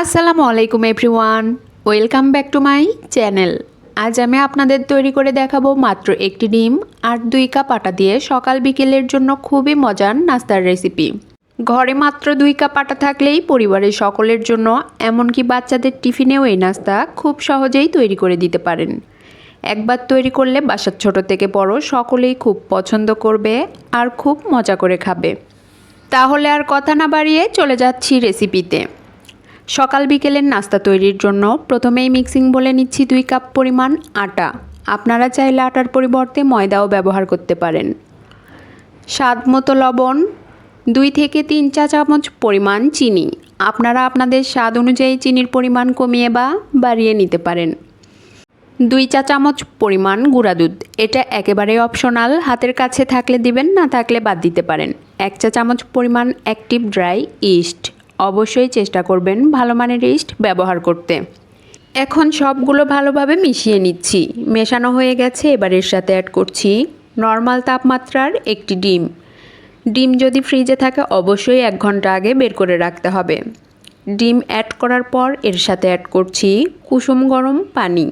আসসালামু আলাইকুম everyone. Welcome back to my channel. আজ আমি আপনাদের তৈরি করে দেখাবো মাত্র একটি ডিম আর দুই কাপ আটা দিয়ে সকাল বিকেলের জন্য খুবই মজার নাস্তার রেসিপি। ঘরে মাত্র দুই কাপ আটা থাকলেই পরিবারের সকলের জন্য, এমনকি বাচ্চাদের টিফিনেও এই নাস্তা খুব সহজেই তৈরি করে দিতে পারেন। একবার তৈরি করলে বাসার ছোট থেকে বড় সকলেই খুব পছন্দ করবে আর খুব মজা করে খাবে। তাহলে আর কথা না বাড়িয়ে চলে যাচ্ছি রেসিপিতে। সকাল বিকেলের নাস্তা তৈরির জন্য প্রথমেই মিক্সিং বলে নিচ্ছি দুই কাপ পরিমাণ আটা। আপনারা চাইলে আটার পরিবর্তে ময়দাও ব্যবহার করতে পারেন। স্বাদ মতো লবণ, দুই থেকে তিন চা চামচ পরিমাণ চিনি। আপনারা আপনাদের স্বাদ অনুযায়ী চিনির পরিমাণ কমিয়ে বা বাড়িয়ে নিতে পারেন। দুই চা চামচ পরিমাণ গুঁড়া দুধ। এটা একেবারেই অপশনাল। হাতের কাছে থাকলে দিবেন, না থাকলে বাদ দিতে পারেন। এক চা চামচ পরিমাণ অ্যাক্টিভ ড্রাই ইস্ট। অবশ্যই চেষ্টা করবেন ভালো মানের ইস্ট ব্যবহার করতে। এখন সবগুলো ভালোভাবে মিশিয়ে নিচ্ছি। মেশানো হয়ে গেছে, এবার এর সাথে অ্যাড করছি নর্মাল তাপমাত্রার একটি ডিম। ডিম যদি ফ্রিজে থাকে, অবশ্যই এক ঘণ্টা আগে বের করে রাখতে হবে। ডিম অ্যাড করার পর এর সাথে অ্যাড করছি কুসুম গরম পানি।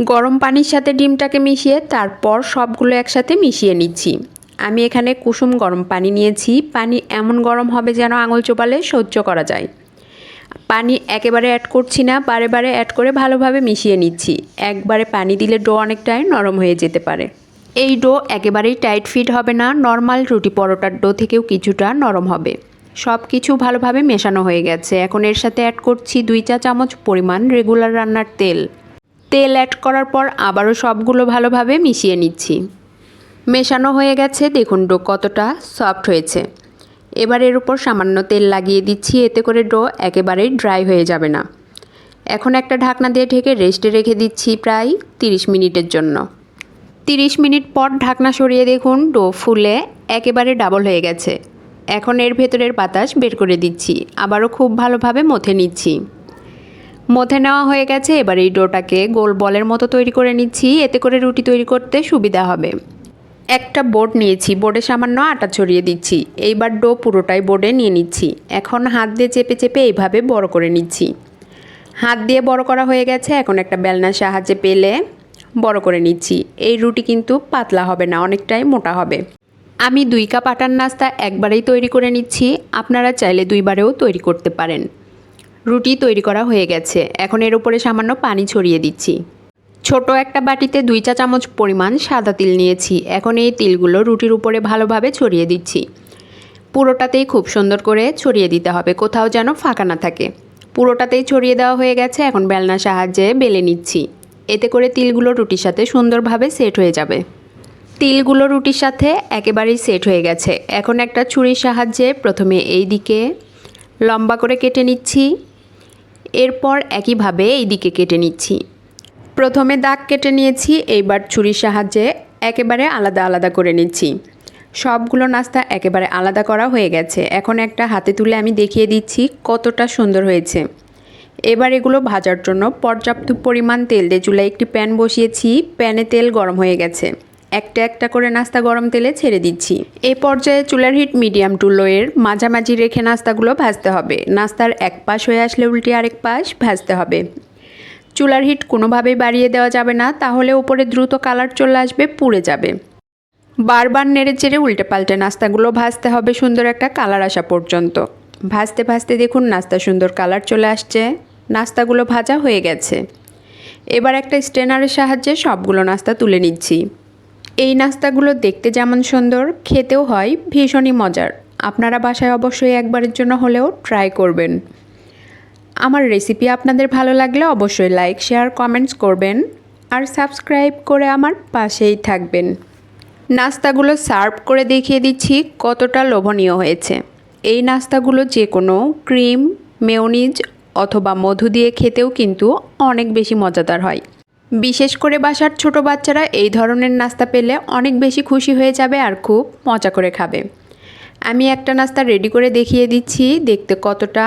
গরম পানির সাথে ডিমটাকে মিশিয়ে তারপর সবগুলো একসাথে মিশিয়ে নিচ্ছি। আমি এখানে কুসুম গরম পানি নিয়েছি। পানি এমন গরম হবে যেন আঙুল চোপালে সহ্য করা যায়। পানি একেবারে অ্যাড করছি না, বারে বারে অ্যাড করে ভালোভাবে মিশিয়ে নিচ্ছি। একবারে পানি দিলে ডো অনেকটাই নরম হয়ে যেতে পারে। এই ডো একেবারেই টাইট ফিট হবে না নর্মাল রুটি পরোটার ডো থেকেও কিছুটা নরম হবে। সব কিছু ভালোভাবে মেশানো হয়ে গেছে। এখন এর সাথে অ্যাড করছি দুই চা চামচ পরিমাণ রেগুলার রান্নার তেল। তেল অ্যাড করার পর আবারও সবগুলো ভালোভাবে মিশিয়ে নিচ্ছি। মেশানো হয়ে গেছে। দেখুন ডো কতটা সফট হয়েছে। এবার এর উপর সামান্য তেল লাগিয়ে দিচ্ছি। এতে করে ডো একেবারেই ড্রাই হয়ে যাবে না। এখন একটা ঢাকনা দিয়ে ঢেকে রেস্টে রেখে দিচ্ছি প্রায় 30 মিনিটের জন্য। 30 মিনিট পর ঢাকনা সরিয়ে দেখুন, ডো ফুলে একেবারে ডাবল হয়ে গেছে। এখন এর ভেতরের বাতাস বের করে দিচ্ছি। আবারও খুব ভালোভাবে মথে নিচ্ছি। মথে নেওয়া হয়ে গেছে। এবার এই ডোটাকে গোল বলের মতো তৈরি করে নিচ্ছি। এতে করে রুটি তৈরি করতে সুবিধা হবে। একটা বোর্ড নিয়েছি, বোর্ডে সামান্য আটা ছড়িয়ে দিচ্ছি। এইবার ডো পুরোটাই বোর্ডে নিয়ে নিচ্ছি। এখন হাত দিয়ে চেপে চেপে এইভাবে বড় করে নিচ্ছি। হাত দিয়ে বড় করা হয়ে গেছে, এখন একটা বেলনার সাহায্যে পেলে বড় করে নিচ্ছি। এই রুটি কিন্তু পাতলা হবে না, অনেকটাই মোটা হবে। আমি দুই কাপ আটার নাস্তা একবারেই তৈরি করে নিচ্ছি, আপনারা চাইলে দুইবারেও তৈরি করতে পারেন। রুটি তৈরি করা হয়ে গেছে, এখন এর উপরে সামান্য পানি ছড়িয়ে দিচ্ছি। ছোট একটা বাটিতে দুই চা চামচ পরিমাণ সাদা তিল নিয়েছি। এখন এই তিলগুলো রুটির উপরে ভালোভাবে ছড়িয়ে দিচ্ছি। পুরোটাতেই খুব সুন্দর করে ছড়িয়ে দিতে হবে, কোথাও যেন ফাঁকা না থাকে। পুরোটাতেই ছড়িয়ে দেওয়া হয়ে গেছে, এখন বেলনার সাহায্যে বেলে নিচ্ছি। এতে করে তিলগুলো রুটির সাথে সুন্দরভাবে সেট হয়ে যাবে। তিলগুলো রুটির সাথে একেবারেই সেট হয়ে গেছে। এখন একটা ছুরির সাহায্যে প্রথমে এই দিকে লম্বা করে কেটে নিচ্ছি। এরপর একইভাবে এই দিকে কেটে নিচ্ছি। প্রথমে দাগ কেটে নিয়েছি, এইবার ছুরির সাহায্যে একেবারে আলাদা আলাদা করে নিচ্ছি। সবগুলো নাস্তা একেবারে আলাদা করা হয়ে গেছে। এখন একটা হাতে তুলে আমি দেখিয়ে দিচ্ছি কতটা সুন্দর হয়েছে। এবার এগুলো ভাজার জন্য পর্যাপ্ত পরিমাণ তেল দিয়ে চুলায় একটি প্যান বসিয়েছি। প্যানে তেল গরম হয়ে গেছে। একটা একটা করে নাস্তা গরম তেলে ছেড়ে দিচ্ছি। এই পর্যায়ে চুলার হিট মিডিয়াম টু লোয়ের মাঝামাঝি রেখে নাস্তাগুলো ভাজতে হবে। নাস্তার এক পাশ হয়ে আসলে উল্টে আরেক পাশ ভাজতে হবে। চুলার হিট কোনোভাবেই বাড়িয়ে দেওয়া যাবে না, তাহলে উপরে দ্রুত কালার চলে আসবে, পুড়ে যাবে। বারবার নেড়ে চেড়ে উল্টে পাল্টে নাস্তাগুলো ভাজতে হবে সুন্দর একটা কালার আসা পর্যন্ত। ভাজতে ভাজতে দেখুন নাস্তা সুন্দর কালার চলে আসছে, নাস্তাগুলো ভাজা হয়ে গেছে। এবার একটা স্টেনারের সাহায্যে সবগুলো নাস্তা তুলে নিচ্ছি। এই নাস্তাগুলো দেখতে যেমন সুন্দর, খেতেও হয়, ভীষণই মজার। আপনারা বাসায় অবশ্যই একবারের জন্য হলেও ট্রাই করবেন। আমার রেসিপি আপনাদের ভালো লাগলে অবশ্যই লাইক শেয়ার কমেন্টস করবেন আর সাবস্ক্রাইব করে আমার পাশেই থাকবেন। নাস্তাগুলো সার্ভ করে দেখিয়ে দিচ্ছি কতটা লোভনীয় হয়েছে। এই নাস্তাগুলো যে কোনো ক্রিম মেয়নিজ অথবা মধু দিয়ে খেতেও কিন্তু অনেক বেশি মজাদার হয়। বিশেষ করে বাসার ছোট বাচ্চারা এই ধরনের নাস্তা পেলে অনেক বেশি খুশি হয়ে যাবে আর খুব মজা করে খাবে। আমি একটা নাস্তা রেডি করে দেখিয়ে দিচ্ছি, দেখতে কতটা